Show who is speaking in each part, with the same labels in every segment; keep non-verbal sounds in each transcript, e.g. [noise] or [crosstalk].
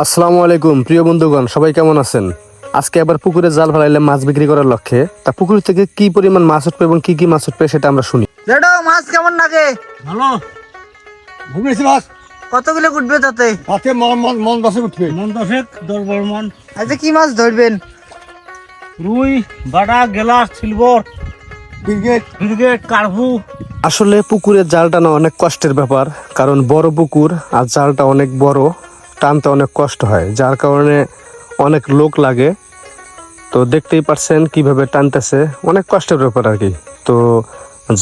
Speaker 1: আসসালামু আলাইকুম প্রিয় বন্ধুগণ সবাই কেমন আছেন? আজকে আবার পুকুরে জাল ফেলাইলে মাছ বিক্রি করার লক্ষ্যে। তা পুকুর থেকে কি পরিমাণ মাছ উঠবে এবং কি কি মাছ উঠবে সেটা আমরা শুনি।
Speaker 2: জেঠো মাছ কেমন লাগে?
Speaker 3: ভালো। ঘুমিয়েছি মাছ?
Speaker 2: কতগুলো উঠবে তাতে?
Speaker 3: হাতে মন মন মন দশে উঠবে। মন দশেক দশ বড় মন।
Speaker 2: আজকে কি মাছ ধরবেন?
Speaker 3: রুই বাটা গেলাস সিলভার ব্রিগেড ব্রিগেড কার্ভু।
Speaker 1: আসলে পুকুরের জাল টানা অনেক কষ্টের ব্যাপার কারণ বড় পুকুর আর জালটা অনেক বড়। টানতে অনেক কষ্ট হয় যার কারণে অনেক লোক লাগে। তো দেখতেই পারছেন কীভাবে টানতেছে অনেক কষ্টের ব্যাপার আর কি। তো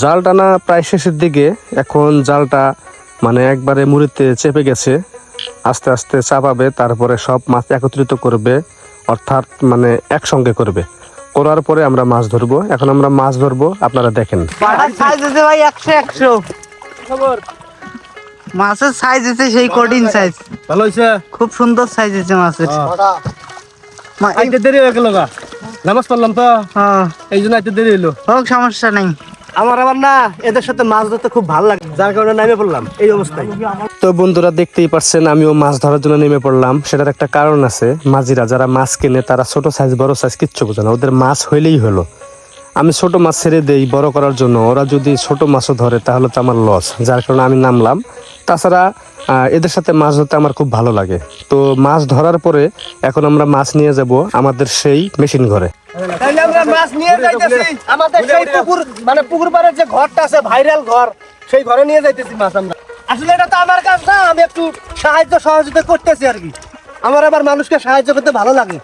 Speaker 1: জাল টানা প্রায় শেষের দিকে এখন জালটা মানে একবারে মুড়িতে চেপে গেছে। আস্তে আস্তে চাপাবে তারপরে সব মাছ একত্রিত করবে অর্থাৎ মানে একসঙ্গে করবে। করার পরে আমরা মাছ ধরবো। এখন আমরা মাছ ধরবো আপনারা দেখেন।
Speaker 2: ভাই একশো একশো। মাছের সাইজ আছে সেই কঠিন সাইজ
Speaker 3: ভালো হয়েছে
Speaker 2: খুব সুন্দর সাইজ আছে মাছের। মা- এই-
Speaker 3: আইতে দেরি হয়ে গেল গা। নামাজ পড়লাম তো।
Speaker 2: হ্যাঁ,
Speaker 3: এই জন্য আইতে দেরি হইল।
Speaker 2: হোক সমস্যা নাই।
Speaker 3: আমার আবার না এদের সাথে মাছ ধরতে খুব ভালো লাগে। যার কারণে নামে পড়লাম এই অবস্থায়।
Speaker 1: তো বন্ধুরা দেখতেই পারছেন আমিও মাছ ধরার জন্য নেমে পড়লাম। সেটার একটা কারণ আছে মাঝিরা যারা মাছ কেনে তারা ছোট সাইজ বড় সাইজ কিচ্ছু বোঝে না। ওদের মাছ হইলেই হলো। আমি ছোট মাছ ছেড়ে দেই বড় করার জন্য। ওরা যদি ছোট মাছও ধরে তাহলে তো আমার লস যার কারণে আমি নামলাম। তাছাড়া এদের সাথে মাছ ধরতে আমার খুব ভালো লাগে। তো মাছ ধরার পরে এখন আমরা মাছ নিয়ে যাব আমাদের সেই মেশিন ঘরে।
Speaker 3: আমরা মাছ নিয়ে যাইতেছি। আমাদের সেই পুকুর মানে পুকুর পাড়ের যে ঘরটা আছে ভাইরাল ঘর সেই ঘরে নিয়ে যাইতেছি মাছ আমরা। আসলে এটা তো আমার কাজ না আমি একটু সাহায্য সহযোগিতা করতেছি আর কি। আমার আবার মানুষকে সাহায্য করতে ভালো লাগে।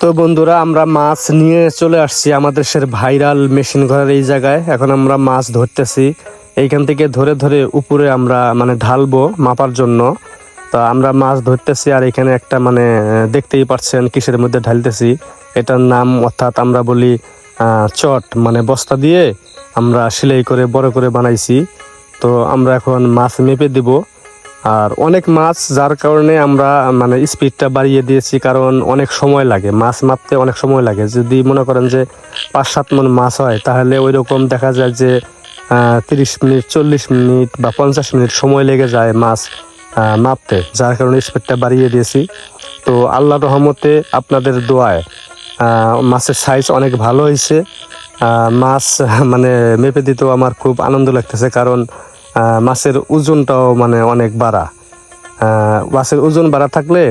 Speaker 1: তো বন্ধুরা আমরা মাছ নিয়ে চলে আসছি আমাদের সে ভাইরাল মেশিন ঘরের এই জায়গায়। এখন আমরা মাছ ধরতেছি। এইখান থেকে ধরে ধরে উপরে আমরা মানে ঢালবো মাপার জন্য। তো আমরা মাছ ধরতেছি আর এখানে একটা মানে দেখতেই পাচ্ছেন কিসের মধ্যে ঢালতেছি। এটার নাম অর্থাৎ আমরা বলি চট মানে বস্তা দিয়ে আমরা সেলাই করে, বড় করে বানাইছি। তো আমরা এখন মাছ মেপে দিব। আর অনেক মাছ, যার কারণে আমরা মানে স্পিডটা বাড়িয়ে দিয়েছি, কারণ অনেক সময় লাগে। মাছ মাপতে অনেক সময় লাগে। যদি মনে করেন যে পাঁচ সাত মন মাছ হয়, তাহলে ওই রকম দেখা যায় যে তিরিশ মিনিট, চল্লিশ মিনিট বা পঞ্চাশ মিনিট সময় লেগে যায় মাছ মাপতে, যার কারণে স্পিডটা বাড়িয়ে দিয়েছি। তো আল্লাহ রহমতে আপনাদের দোয়ায় মাছের সাইজ অনেক ভালো হয়েছে। মাছ [laughs] মানে মেপে দিতেও আমার খুব আনন্দ লাগতেছে কারণ মাছের ওজনটাও মানে অনেক বাড়া। মাছের ওজন বাড়া থাকলে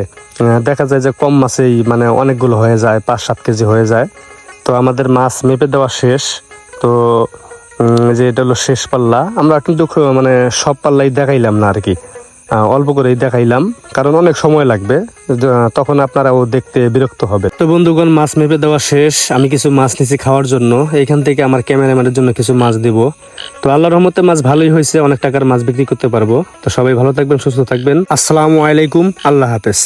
Speaker 1: দেখা যায় যে কম মাছেই মানে অনেকগুলো হয়ে যায়, পাঁচ সাত কেজি হয়ে যায়। তো আমাদের মাছ মেপে দেওয়া শেষ। তো যে এটা হলো শেষ পাল্লা। আমরা কিন্তু মানে সব পাল্লাই দেখাইলাম না আর কি অল্প করেই দেখাইলাম, কারণ অনেক সময় লাগবে। তখন আপনারাও দেখতে বিরক্ত হবে। তো বন্ধুগণ, মাছ মেপে দেওয়া শেষ। আমি কিছু মাছ নিছি খাওয়ার জন্য। এইখান থেকে আমার ক্যামেরাম্যানের জন্য কিছু মাছ দিব। তো আল্লাহর রহমতে মাছ ভালোই হয়েছে, অনেক টাকার মাছ বিক্রি করতে পারব। তো সবাই ভালো থাকবেন, সুস্থ থাকবেন। আসসালামু আলাইকুম, আল্লাহ হাফেজ।